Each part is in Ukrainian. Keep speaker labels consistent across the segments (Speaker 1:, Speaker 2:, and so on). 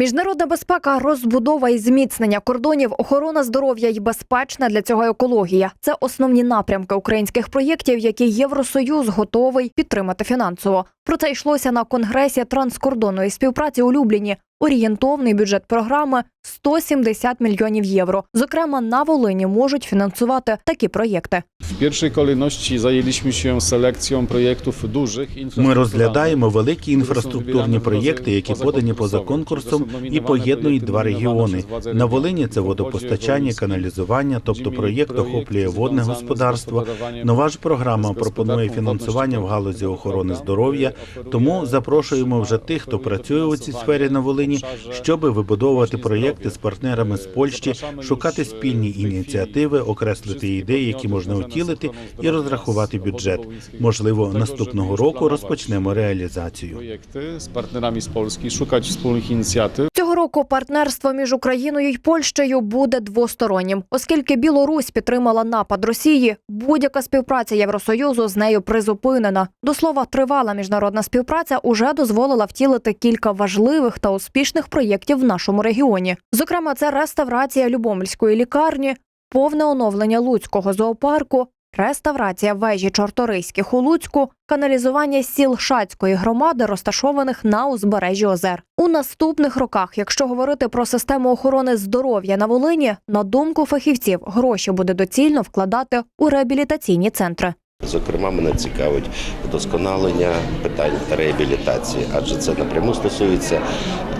Speaker 1: Міжнародна безпека, розбудова і зміцнення кордонів, охорона здоров'я і безпечна для цього екологія це основні напрямки українських проєктів, які Євросоюз готовий підтримати фінансово. Про це йшлося на конгресі транскордонної співпраці у Любліні. Орієнтовний бюджет програми 170 мільйонів євро. Зокрема, на Волині можуть фінансувати такі проєкти.
Speaker 2: Pierwszej kolejności zajęliśmy się selekcją projektów dużych
Speaker 3: Ми розглядаємо великі інфраструктурні проєкти, які подані поза конкурсом і поєднують два регіони. На Волині це водопостачання, каналізування, тобто проєкт охоплює водне господарство. Нова ж програма пропонує фінансування в галузі охорони здоров'я. Тому запрошуємо вже тих, хто працює у цій сфері на Волині, щоб вибудовувати проєкти з партнерами з Польщі, шукати спільні ініціативи, окреслити ідеї, які можна втілити, і розрахувати бюджет. Можливо, наступного року розпочнемо реалізацію.
Speaker 2: projekty з партнерами з Polski, szukać wspólnych inicjatyw.
Speaker 1: Цього року партнерство між Україною і Польщею буде двостороннім, оскільки Білорусь підтримала напад Росії. Будь-яка співпраця Євросоюзу з нею призупинена. До слова, тривала міжнародна співпраця уже дозволила втілити кілька важливих та успішних проєктів в нашому регіоні. Зокрема, це реставрація Любомльської лікарні, повне оновлення Луцького зоопарку. Реставрація вежі Чорторийських у Луцьку, каналізування сіл Шацької громади, розташованих на узбережжі озер. У наступних роках, якщо говорити про систему охорони здоров'я на Волині, на думку фахівців, гроші буде доцільно вкладати у реабілітаційні центри.
Speaker 4: Зокрема, мене цікавить вдосконалення питань реабілітації, адже це напряму стосується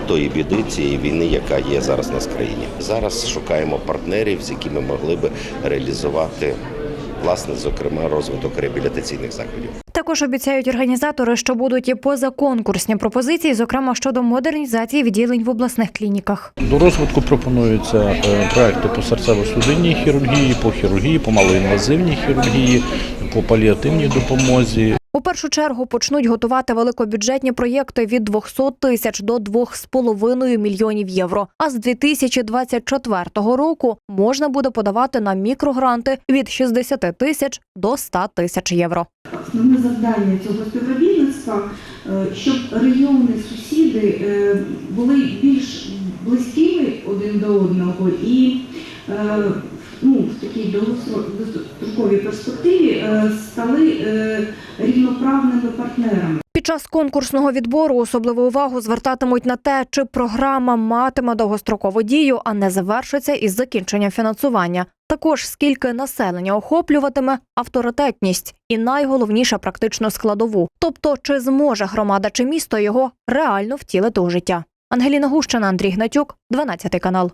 Speaker 4: тої біди, цієї війни, яка є зараз на країні. Зараз шукаємо партнерів, з якими могли би реалізувати власне, зокрема, розвиток реабілітаційних заходів.
Speaker 1: Також обіцяють організатори, що будуть і позаконкурсні пропозиції, зокрема щодо модернізації відділень в обласних клініках.
Speaker 5: До розвитку пропонуються е, проекти по серцево-судинній хірургії, по хірургії, по малоінвазивній хірургії, по паліативній допомозі.
Speaker 1: У першу чергу почнуть готувати великобюджетні проєкти від 200 тисяч до 2,5 мільйонів євро. А з 2024 року можна буде подавати на мікрогранти від 60 тисяч до 100 тисяч євро.
Speaker 6: Основне завдання цього співробітництва, е, щоб регіони, сусіди е, були більш близькими один до одного і такій довгостроковій перспективі е, стали е, рівноправними партнерами.
Speaker 1: Під час конкурсного відбору особливу увагу звертатимуть на те, чи програма матиме довгострокову дію, а не завершиться із закінченням фінансування. Також скільки населення охоплюватиме авторитетність і найголовніше практичну складову, тобто чи зможе громада чи місто його реально втілити у життя. Ангеліна Гущина, Андрій Гнатюк, 12 канал.